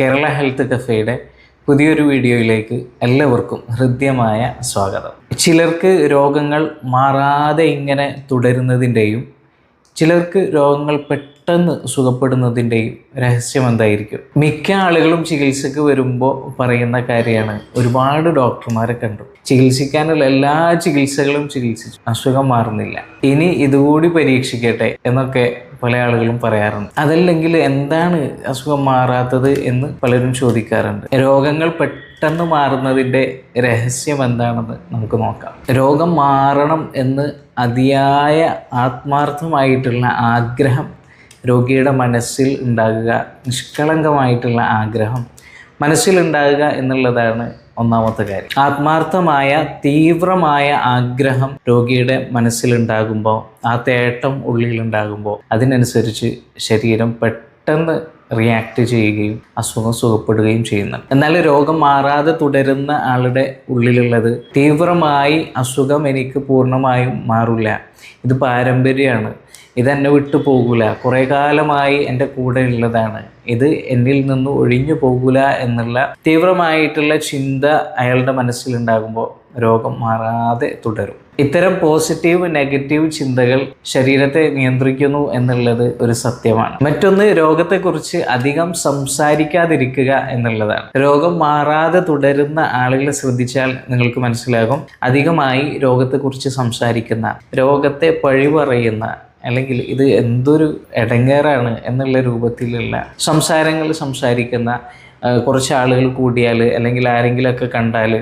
Kerala health കഫേയുടെ പുതിയൊരു വീഡിയോയിലേക്ക് എല്ലാവർക്കും ഹൃദ്യമായ സ്വാഗതം. ചിലർക്ക് രോഗങ്ങൾ മാറാതെ ഇങ്ങനെ തുടരുന്നതിന്റെയും ചിലർക്ക് രോഗങ്ങൾ പെട്ടെന്ന് സുഖപ്പെടുന്നതിന്റെയും രഹസ്യം എന്തായിരിക്കും? മിക്ക ആളുകളും ചികിത്സക്ക് വരുമ്പോൾ പറയുന്ന കാര്യമാണ് ഒരുപാട് ഡോക്ടർമാരെ കണ്ടു. ചികിത്സിക്കാനുള്ള എല്ലാ ചികിത്സകളും ചികിത്സിച്ചു. അസുഖം മാറുന്നില്ല. ഇനി ഇതുകൂടി പരീക്ഷിക്കട്ടെ എന്നൊക്കെ പല ആളുകളും പറയാറുണ്ട്. അതല്ലെങ്കിൽ എന്താണ് അസുഖം മാറാത്തത് എന്ന് പലരും ചോദിക്കാറുണ്ട്. രോഗങ്ങൾ പെട്ടെന്ന് മാറുന്നതിന്റെ രഹസ്യം എന്താണെന്ന് നമുക്ക് നോക്കാം. രോഗം മാറണം എന്ന് അതിയായ ആത്മാർത്ഥമായിട്ടുള്ള ആഗ്രഹം രോഗിയുടെ മനസ്സിൽ ഉണ്ടാകുക നിഷ്കളങ്കമായിട്ടുള്ള ആഗ്രഹം മനസ്സിലുണ്ടാകുക എന്നുള്ളതാണ് ഒന്നാമത്തെ കാര്യം. ആത്മാർത്ഥമായ തീവ്രമായ ആഗ്രഹം രോഗിയുടെ മനസ്സിലുണ്ടാകുമ്പോൾ ആ തേട്ടം ഉള്ളിലുണ്ടാകുമ്പോൾ അതിനനുസരിച്ച് ശരീരം പെട്ടെന്ന് റിയാക്ട് ചെയ്യുകയും അസുഖം സുഖപ്പെടുകയും ചെയ്യുന്നുണ്ട്. എന്നാൽ രോഗം മാറാതെ തുടരുന്ന ആളുടെ ഉള്ളിലുള്ളത് തീവ്രമായി അസുഖം എനിക്ക് പൂർണമായും മാറില്ല. ഇത് പാരമ്പര്യമാണ്. ഇതെന്നെ വിട്ടു പോകൂല. കുറേ കാലമായി എന്റെ കൂടെ ഉള്ളതാണ്. ഇത് എന്നിൽ നിന്ന് ഒഴിഞ്ഞു പോകൂല എന്നുള്ള തീവ്രമായിട്ടുള്ള ചിന്ത അയാളുടെ മനസ്സിലുണ്ടാകുമ്പോൾ രോഗം മാറാതെ തുടരും. ഇത്തരം പോസിറ്റീവ് നെഗറ്റീവ് ചിന്തകൾ ശരീരത്തെ നിയന്ത്രിക്കുന്നു എന്നുള്ളത് ഒരു സത്യമാണ്. മറ്റൊന്ന് രോഗത്തെക്കുറിച്ച് അധികം സംസാരിക്കാതിരിക്കുക എന്നുള്ളതാണ്. രോഗം മാറാതെ തുടരുന്ന ആളുകളെ ശ്രദ്ധിച്ചാൽ നിങ്ങൾക്ക് മനസ്സിലാകും. അധികമായി രോഗത്തെക്കുറിച്ച് സംസാരിക്കുന്ന രോഗത്തെ പഴി പറയുന്ന അല്ലെങ്കിൽ ഇത് എന്തൊരു ഇടങ്ങേറാണ് എന്നുള്ള രൂപത്തിലുള്ള സംസാരങ്ങൾ സംസാരിക്കുന്ന കുറച്ച് ആളുകൾ കൂടിയാൽ അല്ലെങ്കിൽ ആരെങ്കിലുമൊക്കെ കണ്ടാൽ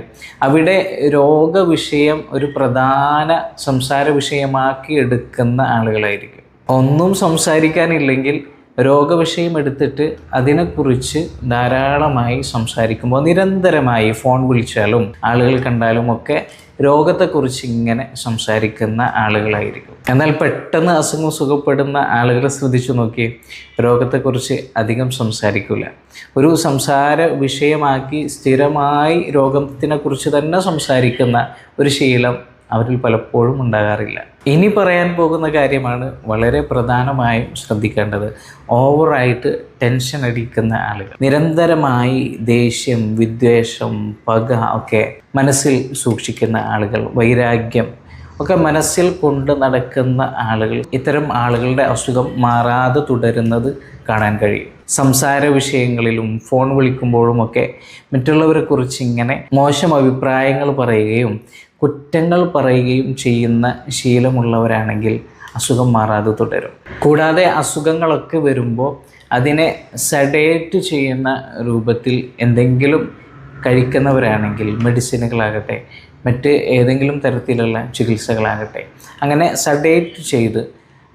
അവിടെ രോഗവിഷയം ഒരു പ്രധാന സംസാര വിഷയമാക്കി എടുക്കുന്ന ആളുകളായിരിക്കും. ഒന്നും സംസാരിക്കാനില്ലെങ്കിൽ രോഗവിഷയം എടുത്തിട്ട് അതിനെക്കുറിച്ച് ധാരാളമായി സംസാരിക്കുമ്പോൾ നിരന്തരമായി ഫോൺ വിളിച്ചാലും ആളുകൾ കണ്ടാലും ഒക്കെ രോഗത്തെക്കുറിച്ച് ഇങ്ങനെ സംസാരിക്കുന്ന ആളുകളായിരിക്കും. എന്നാൽ പെട്ടെന്ന് അസുഖം സുഖപ്പെടുന്ന ആളുകളെ ശ്രദ്ധിച്ചു നോക്കി രോഗത്തെക്കുറിച്ച് അധികം സംസാരിക്കില്ല ഒരു സംസാര വിഷയമാക്കി സ്ഥിരമായി രോഗത്തിനെക്കുറിച്ച് തന്നെ സംസാരിക്കുന്ന ഒരു ശീലം അവരിൽ പലപ്പോഴും ഉണ്ടാകാറില്ല. ഇനി പറയാൻ പോകുന്ന കാര്യമാണ് വളരെ പ്രധാനമായും ശ്രദ്ധിക്കേണ്ടത് ഓവറായിട്ട് ടെൻഷൻ അടിക്കുന്ന ആളുകൾ. നിരന്തരമായി ദേഷ്യം വിദ്വേഷം പക ഒക്കെ മനസ്സിൽ സൂക്ഷിക്കുന്ന ആളുകൾ വൈരാഗ്യം ഒക്കെ മനസ്സിൽ കൊണ്ട് നടക്കുന്ന ആളുകൾ ഇത്തരം ആളുകളുടെ അസുഖം മാറാതെ തുടരുന്നത് കാണാൻ കഴിയും. സംസാര വിഷയങ്ങളിലും ഫോൺ വിളിക്കുമ്പോഴുമൊക്കെ മറ്റുള്ളവരെ കുറിച്ച് ഇങ്ങനെ മോശം അഭിപ്രായങ്ങൾ പറയുകയും കുറ്റങ്ങൾ പറയുകയും ചെയ്യുന്ന ശീലമുള്ളവരാണെങ്കിൽ അസുഖം മാറാതെ തുടരും. കൂടാതെ അസുഖങ്ങളൊക്കെ വരുമ്പോൾ അതിനെ സഡേറ്റ് ചെയ്യുന്ന രൂപത്തിൽ എന്തെങ്കിലും കഴിക്കുന്നവരാണെങ്കിൽ മെഡിസിനുകളാകട്ടെ മറ്റ് ഏതെങ്കിലും തരത്തിലുള്ള ചികിത്സകളാകട്ടെ അങ്ങനെ സഡേറ്റ് ചെയ്ത്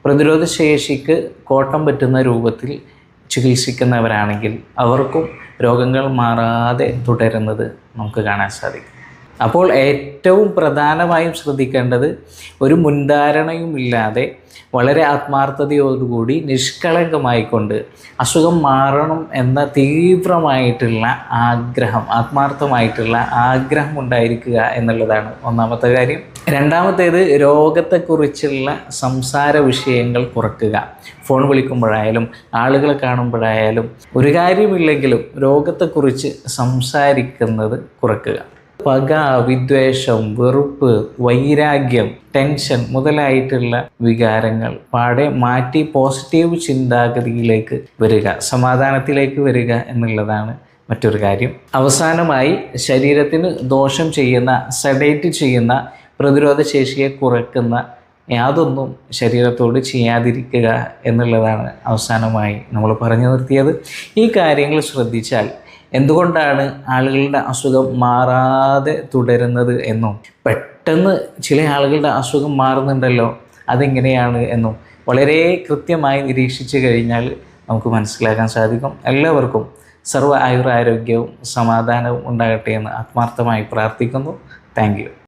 പ്രതിരോധ ശേഷിക്ക് കോട്ടം പറ്റുന്ന രൂപത്തിൽ ചികിത്സിക്കുന്നവരാണെങ്കിൽ അവർക്കും രോഗങ്ങൾ മാറാതെ തുടരുന്നത് നമുക്ക് കാണാൻ സാധിക്കും. അപ്പോൾ ഏറ്റവും പ്രധാനമായും ശ്രദ്ധിക്കേണ്ടത് ഒരു മുൻധാരണയും ഇല്ലാതെ വളരെ ആത്മാർത്ഥതയോടുകൂടി നിഷ്കളങ്കമായിക്കൊണ്ട് അസുഖം മാറണം എന്ന തീവ്രമായിട്ടുള്ള ആഗ്രഹം ആത്മാർത്ഥമായിട്ടുള്ള ആഗ്രഹം ഉണ്ടായിരിക്കുക എന്നുള്ളതാണ് ഒന്നാമത്തെ കാര്യം. രണ്ടാമത്തേത് രോഗത്തെക്കുറിച്ചുള്ള സംസാര വിഷയങ്ങൾ കുറക്കുക. ഫോൺ വിളിക്കുമ്പോഴായാലും ആളുകളെ കാണുമ്പോഴായാലും ഒരു കാര്യമില്ലെങ്കിലും രോഗത്തെക്കുറിച്ച് സംസാരിക്കുന്നത് കുറക്കുക. പക വിദ്വേഷം വെറുപ്പ് വൈരാഗ്യം ടെൻഷൻ മുതലായിട്ടുള്ള വികാരങ്ങൾ. പാടെ മാറ്റി പോസിറ്റീവ് ചിന്താഗതിയിലേക്ക് വരിക സമാധാനത്തിലേക്ക് വരിക എന്നുള്ളതാണ് മറ്റൊരു കാര്യം. അവസാനമായി ശരീരത്തിന് ദോഷം ചെയ്യുന്ന സെഡേറ്റ് ചെയ്യുന്ന പ്രതിരോധ ശേഷിയെ കുറയ്ക്കുന്ന യാതൊന്നും ശരീരത്തോട് ചെയ്യാതിരിക്കുക എന്നുള്ളതാണ് അവസാനമായി നമ്മൾ പറഞ്ഞു നിർത്തിയത്. ഈ കാര്യങ്ങൾ ശ്രദ്ധിച്ചാൽ എന്തുകൊണ്ടാണ് ആളുകളുടെ അസുഖം മാറാതെ തുടരുന്നത് എന്നും? പെട്ടെന്ന് ചില ആളുകളുടെ അസുഖം മാറുന്നുണ്ടല്ലോ അതെങ്ങനെയാണ് എന്നും വളരെ കൃത്യമായി നിരീക്ഷിച്ചു കഴിഞ്ഞാൽ നമുക്ക് മനസ്സിലാക്കാൻ സാധിക്കും. എല്ലാവർക്കും സർവ ആയുരാരോഗ്യവും സമാധാനവും ഉണ്ടാകട്ടെ എന്ന് ആത്മാർത്ഥമായി പ്രാർത്ഥിക്കുന്നു. താങ്ക്